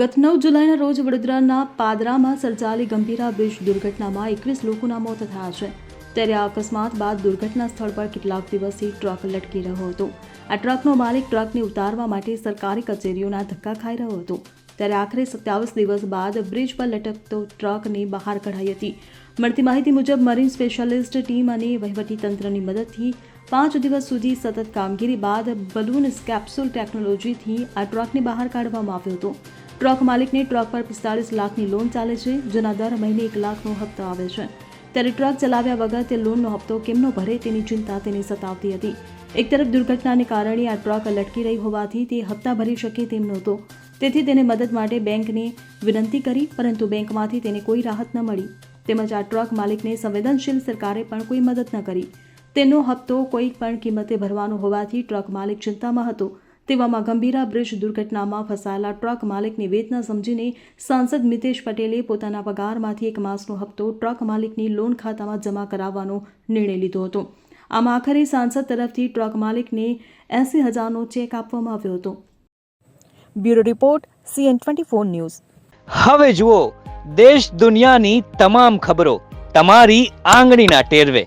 ગત નવ જુલાઈના રોજ વડોદરાના પાદરામાં સર્જાયેલી ગંભીરા બ્રિજ દુર્ઘટનામાં એકવીસ લોકોના મોત થયા છે. ત્યારે આ અકસ્માત બાદ દુર્ઘટના સ્થળ પર કેટલાક દિવસથી ટ્રક લટકી રહ્યો હતો. આ ટ્રકનો માલિક ટ્રકને ઉતારવા માટે સરકારી કચેરીઓના ધક્કા ખાઈ રહ્યો હતો. ત્યારે આખરે સત્યાવીસ દિવસ બાદ બ્રિજ પર લટકતો ટ્રકને બહાર કઢાઈ હતી. મળતી માહિતી મુજબ મરીન સ્પેશિયાલિસ્ટ ટીમ અને વહીવટીતંત્રની મદદથી પાંચ દિવસ સુધી સતત કામગીરી બાદ બલૂન કેપ્સ્યુલ ટેકનોલોજીથી આ ટ્રકને બહાર કાઢવામાં આવ્યો હતો. ટ્રક માલિકને ટ્રક પર પિસ્તાળીસ લાખની લોન ચાલે છે, જેના દર મહિને એક લાખનો હપ્તો આવે છે. ત્યારે ટ્રક ચલાવ્યા વગર તે લોનનો હપ્તો કેમનો ભરે તેની ચિંતા તેને સતાવતી હતી. એક તરફ દુર્ઘટનાને કારણે આ ટ્રક લટકી રહી હોવાથી તે હપ્તા ભરી શકે તેમ નહોતો. તેથી તેને મદદ માટે બેંકને વિનંતી કરી, પરંતુ બેંકમાંથી તેને કોઈ રાહત ન મળી. તેમજ આ ટ્રક માલિકને સંવેદનશીલ સરકારે પણ કોઈ મદદ ન કરી. તેનો હપ્તો કોઈ પણ કિંમતે ભરવાનો હોવાથી ટ્રક માલિક ચિંતામાં હતો. તેવામાં ગંભીરા બ્રિજ દુર્ઘટનામાં ફસાયેલા ટ્રક માલિકની વેદના સમજીને સાંસદ મિતેશ પટેલે પોતાના પગારમાંથી એક માસનો હપ્તો ટ્રક માલિકની લોન ખાતામાં જમા કરાવવાનો નિર્ણય લીધો હતો. આમ આખરે સાંસદ તરફથી ટ્રક માલિકને એંસી હજારનો ચેક આપવામાં આવ્યો હતો. Bureau report, CN twenty four news. હવે જુઓ, દેશ દુનિયાની તમામ ખબરો તમારી આંગળીના ટેરવે.